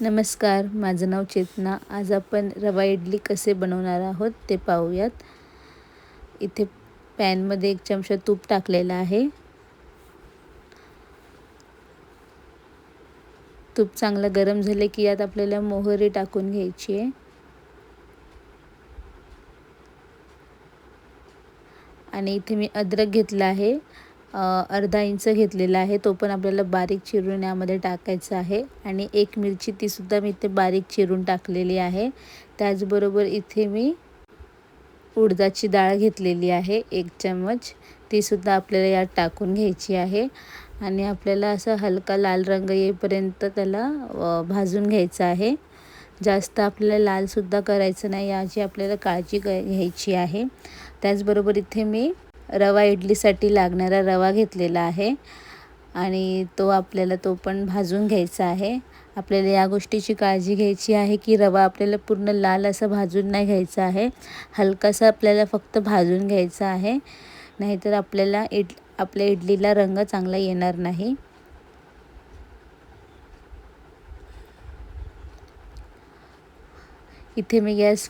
नमस्कार माझं नाव चेतना. आज आपण रवा इडली कसे बनवणार आहोत ते पाहूयात. इथे पॅनमध्ये एक चमचा तूप टाकलेला आहे. तूप चांगलं गरम झाले की यात आपल्याला मोहरी टाकून घ्यायची आहे. आणि इथे मी अद्रक घेतला आहे. अर्धा इंच घेतलेला आहे. तो पण आपल्याला बारीक चिरून यामध्ये टाकायचा आहे. आणि एक मिरची तीसुद्धा मी इथे बारीक चिरून टाकलेली आहे. त्याचबरोबर इथे मी उडदाची डाळ घेतलेली आहे. एक चम्मच. तीसुद्धा आपल्याला यात टाकून घ्यायची आहे. आणि आपल्याला असं हलका लाल रंग येईपर्यंत त्याला भाजून घ्यायचं आहे. जास्त आपल्याला लालसुद्धा करायचं नाही याची आपल्याला काळजी घ्यायची आहे. त्याचबरोबर इथे मी रवा इडलीसाठी लागणारा रवा घेतलेला आहे. आणि तो आपल्याला तो पण भाजून घ्यायचा आहे. आपल्याला या गोष्टीची काळजी घ्यायची आहे की रवा आपल्याला पूर्ण लाल असा भाजून नाही घ्यायचा आहे. हलकासा आपल्याला फक्त भाजून घ्यायचा आहे. नाहीतर आपल्याला इड आपल्या इडलीला रंग चांगला येणार नाही. इथे मी गॅस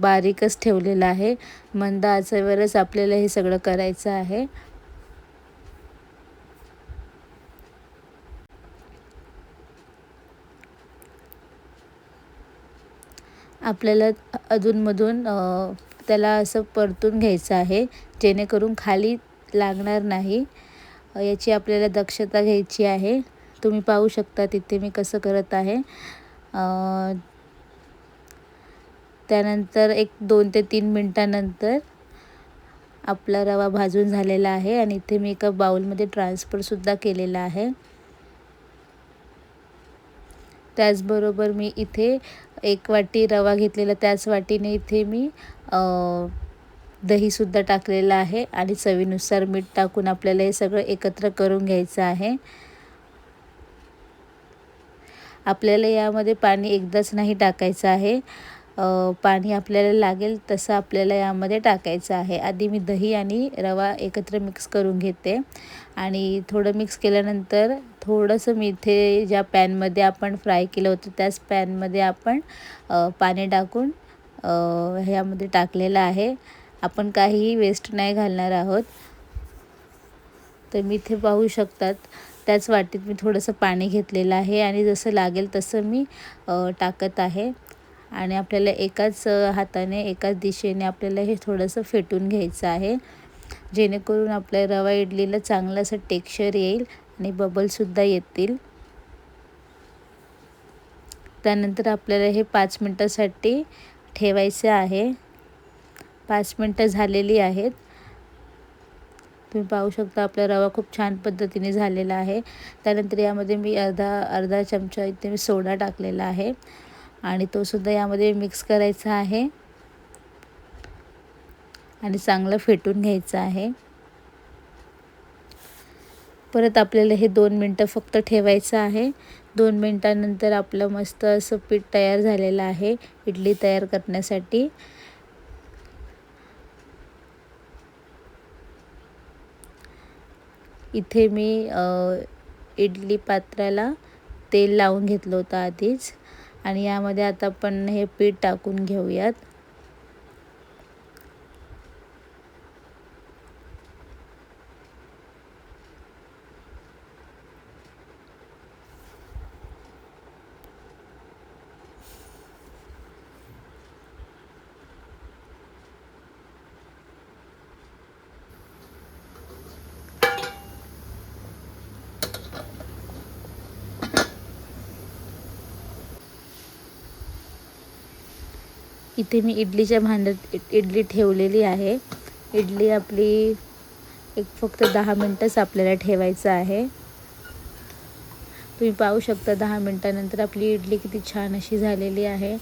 बारीकच ठेवलेला आहे. मंद आचेवरच आपल्याला हे सगळं करायचं आहे. आपल्याला अधूनमधून त्याला असं परतून घ्यायचं आहे जेणेकरून खाली लागणार नाही. याची आपल्याला दक्षता घ्यायची आहे. तुम्ही पाहू शकता तिथे मी कसं करत आहे. त्यानंतर एक दोन ते तीन मिनटानंतर आपला रवा भाजून झालेला आहे आणि इथे मी एका बाउलमध्ये ट्रान्सफरसुद्धा केलेला आहे. त्याचबरोबर मी इथे एक वाटी रवा घेतलेला त्याच वाटीने इथे मी दहीसुद्धा टाकलेलं आहे आणि चवीनुसार मीठ टाकून आपल्याला हे सगळं एकत्र करून घ्यायचं आहे. आपल्याला यामध्ये पाणी एकदाच नाही टाकायचं आहे. पाणी आपल्याला लागेल तसं आपल्याला यामध्ये टाकायचं आहे. आधी मी दही आणि रवा एकत्र मिक्स करून घेते. आणि थोडं मिक्स केल्यानंतर थोडंसं मी इथे ज्या पॅनमध्ये आपण फ्राय केलं होतं त्याच पॅनमध्ये आपण पाणी टाकून ह्यामध्ये टाकलेलं आहे. आपण काहीही वेस्ट नाही घालणार आहोत. तर मी इथे पाहू शकतात. त्याच वाटीत मी थोडंसं पाणी घेतलेलं आहे आणि जसं लागेल तसं मी टाकत आहे. आणि आपल्याला एकाच हाताने एकाच दिशेने आपल्याला हे थोडंसं फेटून घ्यायचं आहे. जेणेकरून आपल्या रवा इडलीला चांगलं असं टेक्स्चर येईल आणि बबलसुद्धा येतील. त्यानंतर आपल्याला हे पाच मिनटासाठी ठेवायचे आहे. पाच मिनटं झालेली आहेत. तुम्ही पाहू शकता आपला रवा खूप छान पद्धतीने झालेला आहे. त्यानंतर यामध्ये मी अर्धा अर्धा चमचा इथे मी सोडा टाकलेला आहे. आणि तो सुद्धा यामध्ये मिक्स करायचा आहे. आणि चांगलं फेटून घ्यायचं आहे. परत आपल्याला हे दोन मिनटं फक्त ठेवायचं आहे. दोन मिनटानंतर आपलं मस्त असं पीठ तयार झालेलं आहे इडली तयार करण्यासाठी. इथे मी इडली पात्राला तेल लावून घेतलं होतं आधीच. आणि यामध्ये आता आपण हे पीठ टाकून घेऊयात. इथे मी इडलीच्या भांड्यात इडली ठेवलेली आहे. इडली आपली एक फक्त दहा मिनटंच आपल्याला ठेवायचं आहे. तुम्ही पाहू शकता दहा मिनटानंतर आपली इडली किती छान अशी झालेली आहे.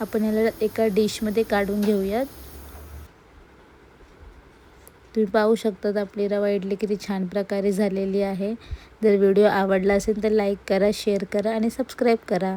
आपण याला एका डिशमध्ये काढून घेऊयात. तुम्ही पाहू शकतात आपली रवा इडली किती छान प्रकारे झालेली आहे. जर व्हिडिओ आवडला असेल तर लाईक करा शेअर करा आणि सबस्क्राईब करा.